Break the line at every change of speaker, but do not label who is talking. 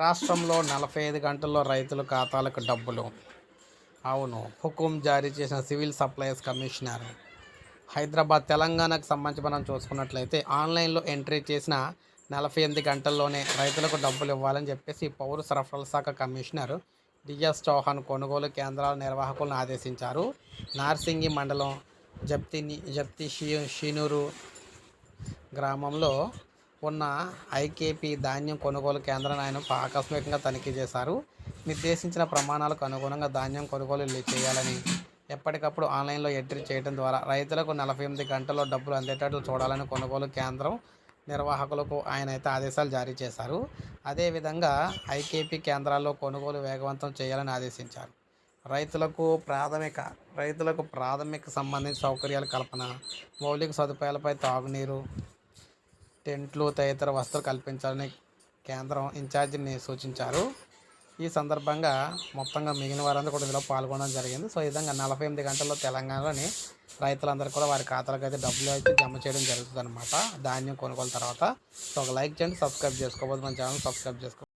రాష్ట్రంలో నలభై ఐదు గంటల్లో రైతుల ఖాతాలకు డబ్బులు. అవును హుకుం జారీ చేసిన సివిల్ సప్లైస్ కమిషనర్. హైదరాబాద్ తెలంగాణకు సంబంధించి మనం చూసుకున్నట్లయితే ఆన్లైన్లో ఎంట్రీ చేసిన నలభై ఎనిమిది గంటల్లోనే రైతులకు డబ్బులు ఇవ్వాలని చెప్పేసి పౌర సరఫరాల శాఖ కమిషనర్ డిఎస్ చౌహాన్ కొనుగోలు కేంద్రాల నిర్వాహకులను ఆదేశించారు. నార్సింగి మండలం జప్తి జప్తి షీ షీనూరు గ్రామంలో ఉన్న ఐకేపీ ధాన్యం కొనుగోలు కేంద్రాన్ని ఆయన ఆకస్మికంగా తనిఖీ చేశారు. నిర్దేశించిన ప్రమాణాలకు అనుగుణంగా ధాన్యం కొనుగోలు చేయాలని ఎప్పటికప్పుడు ఆన్లైన్లో ఎంట్రీ చేయడం ద్వారా రైతులకు నలభై ఎనిమిది గంటల్లో డబ్బులు అందేటట్లు చూడాలని కొనుగోలు కేంద్రం నిర్వాహకులకు ఆయన అయితే ఆదేశాలు జారీ చేశారు. అదేవిధంగా ఐకేపీ కేంద్రాల్లో కొనుగోలు వేగవంతం చేయాలని ఆదేశించారు. రైతులకు ప్రాథమిక రైతులకు ప్రాథమిక సంబంధించిన సౌకర్యాల కల్పన మౌలిక సదుపాయాలపై తాగునీరు టెంట్లు తదితర వసతులు కల్పించాలని కేంద్రం ఇన్ఛార్జిని సూచించారు. ఈ సందర్భంగా మొత్తంగా మిగిలిన వారందరూ కూడా ఇందులో పాల్గొనడం జరిగింది. సో ఈ విధంగా నలభై ఎనిమిది గంటల్లో తెలంగాణలోని రైతులందరూ కూడా వారి ఖాతాలకు అయితే డబ్బులు అయితే జమ చేయడం జరుగుతుంది అనమాట ధాన్యం కొనుగోలు తర్వాత. సో ఒక లైక్ చేయండి సబ్స్క్రైబ్ చేసుకోబోదు మన ఛానల్ సబ్స్క్రైబ్ చేసుకో